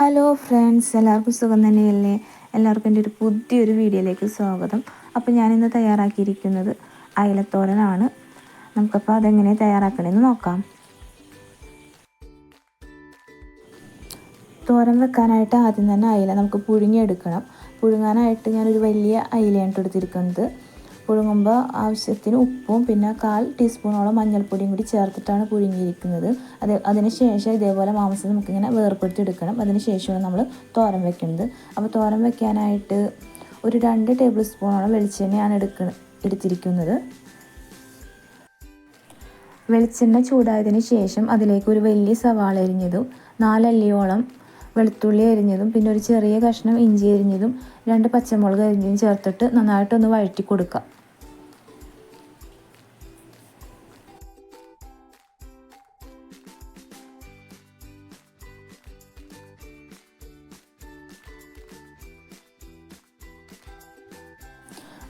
Hello friends എല്ലാവർക്കും സുഖം തന്നെയല്ലേ? എല്ലാവർക്കും എന്റെ ഒരു പുതിയൊരു വീഡിയോയിലേക്ക് സ്വാഗതം. അപ്പോൾ ഞാനിന്ന് തയ്യാറാക്കിയിരിക്കുന്നത് അയലത്തോരനാണ്. നമുക്കപ്പോൾ അതെങ്ങനെ തയ്യാറാക്കണമെന്ന് നോക്കാം. തോരൻ വെക്കാനായിട്ട് ആദ്യം തന്നെ അയില നമുക്ക് പുഴുങ്ങിയെടുക്കണം. പുഴുങ്ങാനായിട്ട് ഞാനൊരു വലിയ അയിലയാണ് എടുത്തിരിക്കുന്നത്. പുഴുങ്ങുമ്പോൾ ആവശ്യത്തിന് ഉപ്പും പിന്നെ കാൽ ടീസ്പൂണോളം മഞ്ഞൾപ്പൊടിയും കൂടി ചേർത്തിട്ടാണ് പുഴുങ്ങിയിരിക്കുന്നത്. അത് അതിന് ശേഷം ഇതേപോലെ മാംസം നമുക്കിങ്ങനെ വേർപ്പെടുത്തി എടുക്കണം അതിന് ശേഷമാണ് നമ്മൾ തോരൻ വെക്കുന്നത്. അപ്പോൾ തോരൻ വെക്കാനായിട്ട് ഒരു രണ്ട് ടേബിൾ സ്പൂണോളം വെളിച്ചെണ്ണയാണ് എടുക്ക എടുത്തിരിക്കുന്നത്. വെളിച്ചെണ്ണ ചൂടായതിന് ശേഷം അതിലേക്ക് ഒരു വലിയ സവാള എരിഞ്ഞതും നാലല്ലിയോളം വെളുത്തുള്ളി അരിഞ്ഞതും പിന്നെ ഒരു ചെറിയ കഷ്ണം ഇഞ്ചി അരിഞ്ഞതും രണ്ട് പച്ചമുളക് അരിഞ്ഞതും ചേർത്തിട്ട് നന്നായിട്ടൊന്ന് വഴറ്റി കൊടുക്കുക.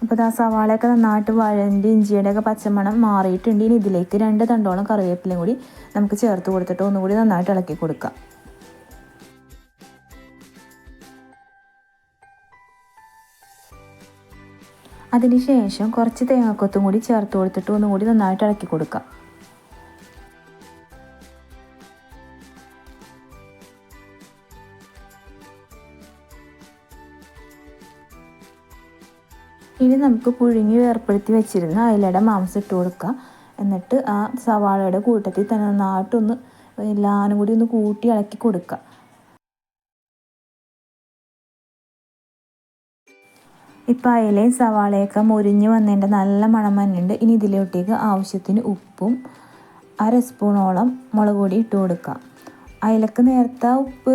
അപ്പോൾ ആ സവാളയൊക്കെ നന്നായിട്ട് വഴന്റെ ഇഞ്ചിയുടെയൊക്കെ പച്ചമണം മാറിയിട്ടുണ്ട്. ഇനി ഇതിലേക്ക് രണ്ട് തണ്ടോളം കറിവേപ്പിലയും കൂടി നമുക്ക് ചേർത്ത് കൊടുത്തിട്ട് ഒന്നുകൂടി നന്നായിട്ട് ഇളക്കി കൊടുക്കാം. അതിനുശേഷം കുറച്ച് തേങ്ങക്കൊത്തും കൂടി ചേർത്ത് കൊടുത്തിട്ട് ഒന്നുകൂടി നന്നായിട്ട് ഇളക്കി കൊടുക്കാം. ഇനി നമുക്ക് പുഴുങ്ങി വേർപ്പെടുത്തി വെച്ചിരുന്ന അയിലയുടെ മാംസം ഇട്ട് കൊടുക്കാം. എന്നിട്ട് ആ സവാളയുടെ കൂട്ടത്തിൽ തന്നെ നന്നായിട്ടൊന്ന് എല്ലാവരും കൂടി ഒന്ന് കൂട്ടി ഇളക്കി കൊടുക്കുക ഇപ്പം അയിലയും സവാളയൊക്കെ മുരിഞ്ഞ് വന്നതിന്റെ നല്ല മണം വന്നിട്ടുണ്ട്. ഇനി ഇതിലോട്ടേക്ക് ആവശ്യത്തിന് ഉപ്പും അര സ്പൂണോളം മുളക് പൊടി ഇട്ട് കൊടുക്കുക അയിലക്ക് നേരത്തെ ഉപ്പ്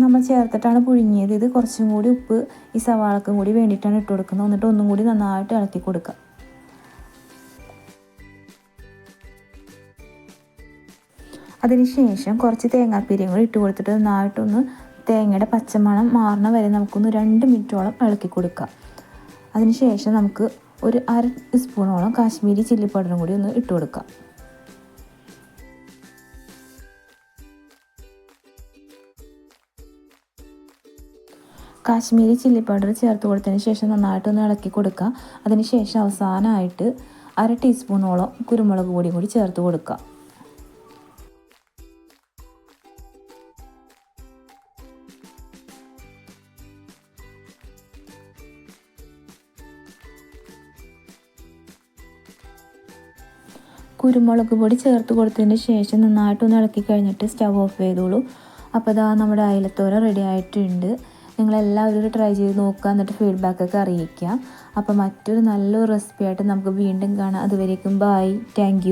നമ്മൾ ചേർത്തിട്ടാണ് പുഴുങ്ങിയത്. ഇത് കുറച്ചും കൂടി ഉപ്പ് ഈ സവാളക്കും കൂടി വേണ്ടിയിട്ടാണ് ഇട്ട് കൊടുക്കുന്നത്. എന്നിട്ട് ഒന്നും കൂടി നന്നായിട്ട് ഇളക്കി കൊടുക്കുക. അതിനുശേഷം കുറച്ച് തേങ്ങാപ്പീരയും കൂടി ഇട്ട് കൊടുത്തിട്ട് നന്നായിട്ടൊന്ന് തേങ്ങയുടെ പച്ചമണം മാറണ വരെ നമുക്കൊന്ന് രണ്ട് മിനിറ്റോളം ഇളക്കി കൊടുക്കാം അതിനുശേഷം നമുക്ക് ഒരു അര സ്പൂണോളം കാശ്മീരി ചില്ലി പൗഡറും കൂടി ഒന്ന് ഇട്ട് കൊടുക്കാം കാശ്മീരി ചില്ലി പൗഡർ ചേർത്ത് കൊടുത്തതിന് ശേഷം നന്നായിട്ടൊന്ന് ഇളക്കി കൊടുക്കുക. അതിന് ശേഷം അവസാനമായിട്ട് അര ടീസ്പൂണോളം കുരുമുളക് പൊടി കൂടി ചേർത്ത് കൊടുക്കുക. കുരുമുളക് പൊടി ചേർത്ത് കൊടുത്തതിന് ശേഷം നന്നായിട്ടൊന്ന് ഇളക്കി കഴിഞ്ഞിട്ട് സ്റ്റവ് ഓഫ് ചെയ്തോളൂ. അപ്പോൾ ഇതാ നമ്മുടെ അയലത്തോര റെഡി ആയിട്ടുണ്ട്. നിങ്ങളെല്ലാവരും ട്രൈ ചെയ്ത് നോക്കുക എന്നിട്ട് ഫീഡ്ബാക്കൊക്കെ അറിയിക്കുക. അപ്പോൾ മറ്റൊരു നല്ലൊരു റെസിപ്പി ആയിട്ട് നമുക്ക് വീണ്ടും കാണാം. അതുവരേക്കും ബായ് താങ്ക്